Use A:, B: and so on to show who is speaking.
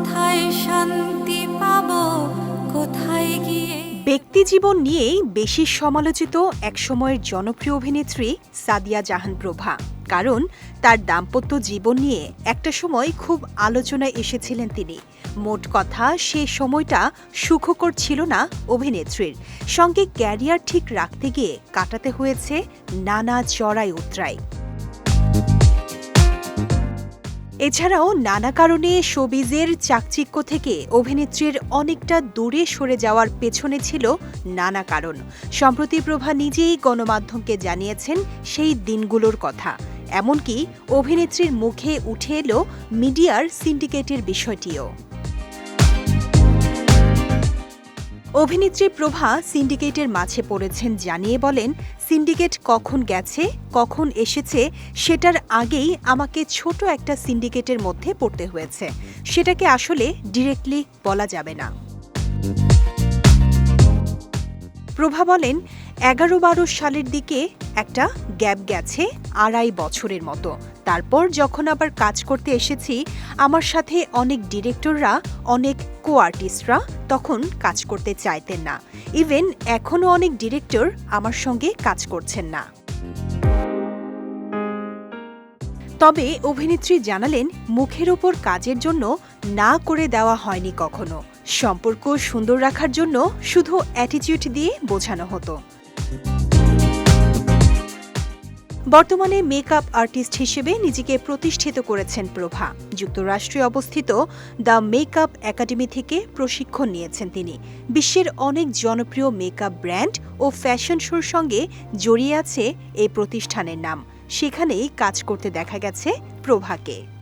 A: কোথায় পাবো? কোথায়
B: ব্যক্তিজীবন নিয়েই বেশি সমালোচিত একসময়ের জনপ্রিয় অভিনেত্রী সাদিয়া জাহান প্রভা। কারণ তার দাম্পত্য জীবন নিয়ে একটা সময় খুব আলোচনায় এসেছিলেন তিনি। মোট কথা, সে সময়টা সুখকর ছিল না অভিনেত্রীর। সঙ্গে ক্যারিয়ার ঠিক রাখতে গিয়ে কাটাতে হয়েছে নানা চড়াই উতরাই এছাড়াও নানা কারণে শোবিজের চাকচিক্য থেকে অভিনেত্রীর অনেকটা দূরে সরে যাওয়ার পেছনে ছিল নানা কারণ। সম্প্রতি প্রভা নিজেই গণমাধ্যমকে জানিয়েছেন সেই দিনগুলোর কথা। এমনকি অভিনেত্রীর মুখে উঠে এলো মিডিয়ার সিন্ডিকেটের বিষয়টিও। অভিনেত্রী প্রভা সিন্ডিকেটের মাঝে পড়েছেন জানিয়ে বলেন, সিন্ডিকেট কখন গেছে, কখন এসেছে, সেটার আগেই আমাকে ছোট একটা সিন্ডিকেটের মধ্যে পড়তে হয়েছে। সেটাকে আসলে ডিরেক্টলি বলা যাবে না। প্রভা বলেন, এগারো বারো সালের দিকে একটা গ্যাপ গেছে আড়াই বছরের মতো। তারপর যখন আবার কাজ করতে এসেছি, আমার সাথে অনেক ডিরেক্টররা, অনেক কো আর্টিস্টরা তখন কাজ করতে চাইতেন না। ইভেন এখনও অনেক ডিরেক্টর আমার সঙ্গে কাজ করছেন না। তবে অভিনেত্রী জানালেন, মুখের ওপর কাজের জন্য না করে দেওয়া হয়নি কখনো। সম্পর্ক সুন্দর রাখার জন্য শুধু অ্যাটিটিউড দিয়ে বোঝানো হতো। বর্তমানে মেকআপ আর্টিস্ট হিসেবে নিজেকে প্রতিষ্ঠিত করেছেন প্রভা। যুক্তরাষ্ট্রে অবস্থিত দ্য মেকআপ একাডেমি থেকে প্রশিক্ষণ নিয়েছেন তিনি। বিশ্বের অনেক জনপ্রিয় মেকআপ ব্র্যান্ড ও ফ্যাশন শোর সঙ্গে জড়িয়ে আছে এই প্রতিষ্ঠানের নাম। সেখানেই কাজ করতে দেখা গেছে প্রভাকে।